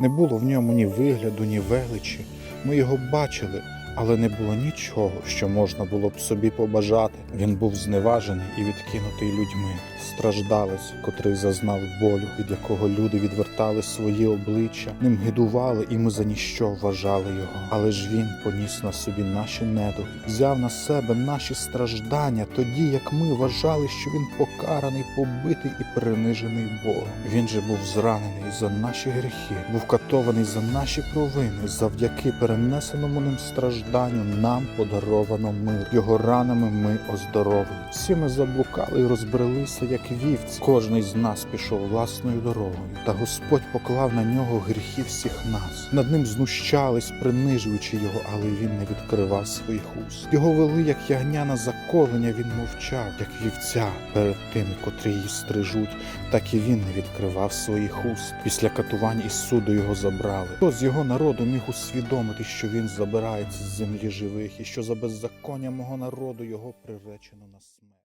Не було в ньому ні вигляду, ні величі. Ми його бачили, але не було нічого, що можна було б собі побажати. Він був зневажений і відкинутий людьми, страждалець, котрий зазнав болю, від якого люди відвертали свої обличчя, ним гидували, і ми за ніщо вважали його. Але ж він поніс на собі наші недуги, взяв на себе наші страждання, тоді як ми вважали, що він покараний, побитий і принижений Богом. Він же був зранений за наші гріхи, був катований за наші провини, завдяки перенесеному ним стражданню нам подаровано мир. Його ранами ми оздоровлені. Всі ми заблукали і розбрелися, як вівці. Кожний з нас пішов власною дорогою, та Господь поклав на нього гріхи всіх нас. Над ним знущались, принижуючи його, але він не відкривав своїх уст. Його вели, як ягня на заколення, він мовчав, як вівця перед тими, котрі її стрижуть, так і він не відкривав своїх уст. Після катувань і суду його забрали. Хто з його народу міг усвідомити, що він забирається землі живих, і що за беззаконня мого народу його приречено на смерть?